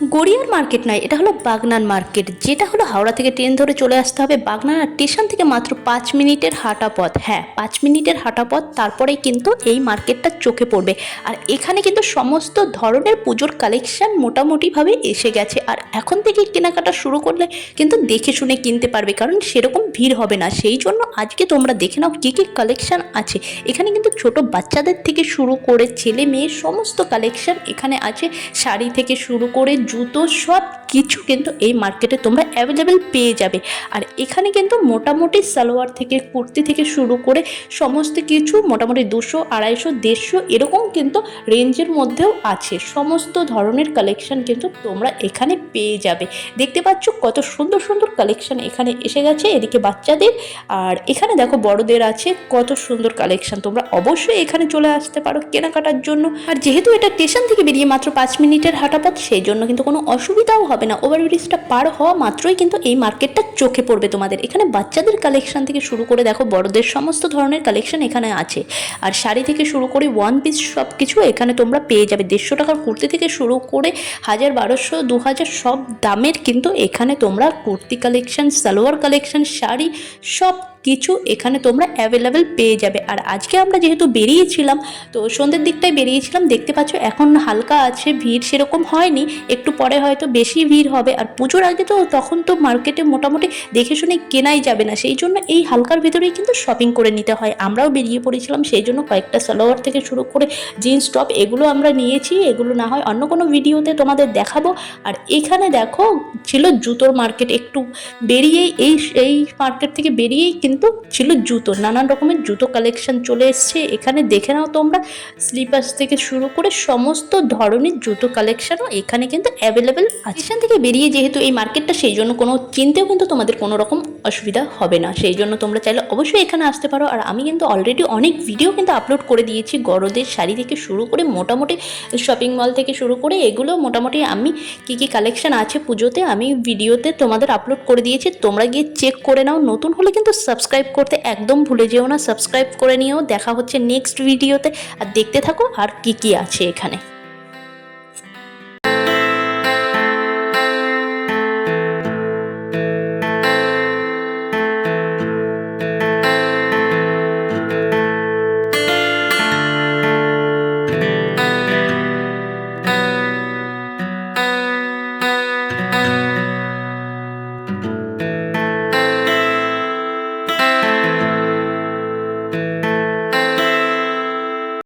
গড়িয়ার মার্কেট নয়, এটা হলো বাগনান মার্কেট, যেটা হলো হাওড়া থেকে ট্রেন ধরে চলে আসতে হবে বাগনান স্টেশন থেকে মাত্র পাঁচ মিনিটের হাঁটা পথ। হ্যাঁ পাঁচ মিনিটের হাঁটা পথ, তারপরেই কিন্তু এই মার্কেটটা চোখে পড়বে। আর এখানে কিন্তু সমস্ত ধরনের পুজোর কালেকশন মোটামুটিভাবে এসে গেছে। আর এখন থেকে কেনাকাটা শুরু করলে কিন্তু দেখে শুনে কিনতে পারবে, কারণ সেরকম ভিড় হবে না। সেই জন্য আজকে তোমরা দেখে নাও কী কী কালেকশন আছে। এখানে কিন্তু ছোট বাচ্চাদের থেকে শুরু করে ছেলে মেয়ে সমস্ত কালেকশন এখানে আছে। শাড়ি থেকে শুরু করে জুতো সব কিছু কিন্তু এই মার্কেটে তোমরা অ্যাভেলেবেল পেয়ে যাবে। আর এখানে কিন্তু মোটামুটি সালোয়ার থেকে, কুর্তি থেকে শুরু করে সমস্ত কিছু, মোটামুটি দুশো, আড়াইশো, দেড়শো এরকম কিন্তু রেঞ্জের মধ্যেও আছে। সমস্ত ধরনের কালেকশন কিন্তু তোমরা এখানে পেয়ে যাবে। দেখতে পাচ্ছ কত সুন্দর সুন্দর কালেকশন এখানে এসে গেছে এদিকে বাচ্চাদের। আর এখানে দেখো বড়দের আছে, কত সুন্দর কালেকশন তোমরা অবশ্যই এখানে চলে আসতে পারো কেনাকাটার জন্য। আর যেহেতু এটা স্টেশন থেকে বেরিয়ে মাত্র পাঁচ মিনিটের হাঁটা পথ সেই জন্য কিন্তু কোনো অসুবিধাও হবে না। ওভারব্রিজটা পার হওয়া মাত্রই কিন্তু এই মার্কেটটা চোখে পড়বে তোমাদের। এখানে বাচ্চাদের কালেকশন থেকে শুরু করে দেখো, বড়দের সমস্ত ধরনের কালেকশন এখানে আছে। আর শাড়ি থেকে শুরু করে ওয়ান পিস সব কিছু এখানে তোমরা পেয়ে যাবে। দেড়শো টাকার কুর্তি থেকে শুরু করে হাজার বারোশো দু হাজার সব দামের কিন্তু এখানে তোমরা কুর্তি কালেকশন সালোয়ার কালেকশন শাড়ি সব কিছু এখানে তোমরা অ্যাভেলেবেল পেয়ে যাবে। আর আজকে আমরা যেহেতু বেরিয়েছিলাম, তো সন্ধ্যের দিকটায় বেরিয়েছিলাম, দেখতে পাচ্ছ এখন হালকা আছে, ভিড় সেরকম হয়নি, একটু পরে হয়তো বেশি ভিড় হবে। আর পুজোর আগে তো তখন তো মার্কেটে মোটামুটি দেখে শুনে কেনাই যাবে না, সেই জন্য এই হালকার ভেতরেই কিন্তু শপিং করে নিতে হয়। আমরাও বেরিয়ে পড়েছিলাম, সেই জন্য কয়েকটা সালোয়ার থেকে শুরু করে জিন্স টপ এগুলো আমরা নিয়েছি, এগুলো না হয় অন্য কোনো ভিডিওতে তোমাদের দেখাবো। আর এখানে দেখো, ছিল জুতোর মার্কেট একটু বেরিয়েই এই এই মার্কেট থেকে বেরিয়েই কিন্তু ছিল জুতো, নানান রকমের জুতো কালেকশন চলে এসছে। এখানে দেখে নাও তোমরা স্লিপার্স থেকে শুরু করে সমস্ত ধরনের জুতো কালেকশনও এখানে কিন্তু অ্যাভেলেবেল আছে। এখান থেকে বেরিয়ে যেহেতু এই মার্কেটটা সেই জন্য কোনো চিনতেও কিন্তু তোমাদের কোনো রকম অসুবিধা হবে না। সেই জন্য তোমরা চাইলে অবশ্যই এখানে আসতে পারো। আর আমি কিন্তু অলরেডি অনেক ভিডিও কিন্তু আপলোড করে দিয়েছি। গরদের শাড়ি থেকে শুরু করে মোটামুটি শপিং মল থেকে শুরু করে এগুলো মোটামুটি আমি কী কী কালেকশন আছে পুজোতে, আমি ভিডিওতে তোমাদের আপলোড করে দিয়েছি। তোমরা গিয়ে চেক করে নাও। নতুন হলে কিন্তু সাবস্ক্রাইব করতে একদম ভুলে যেও না। সাবস্ক্রাইব করে নিও। দেখা হচ্ছে নেক্সট ভিডিওতে আর দেখতে থাকো আর কি কি আছে এখানে।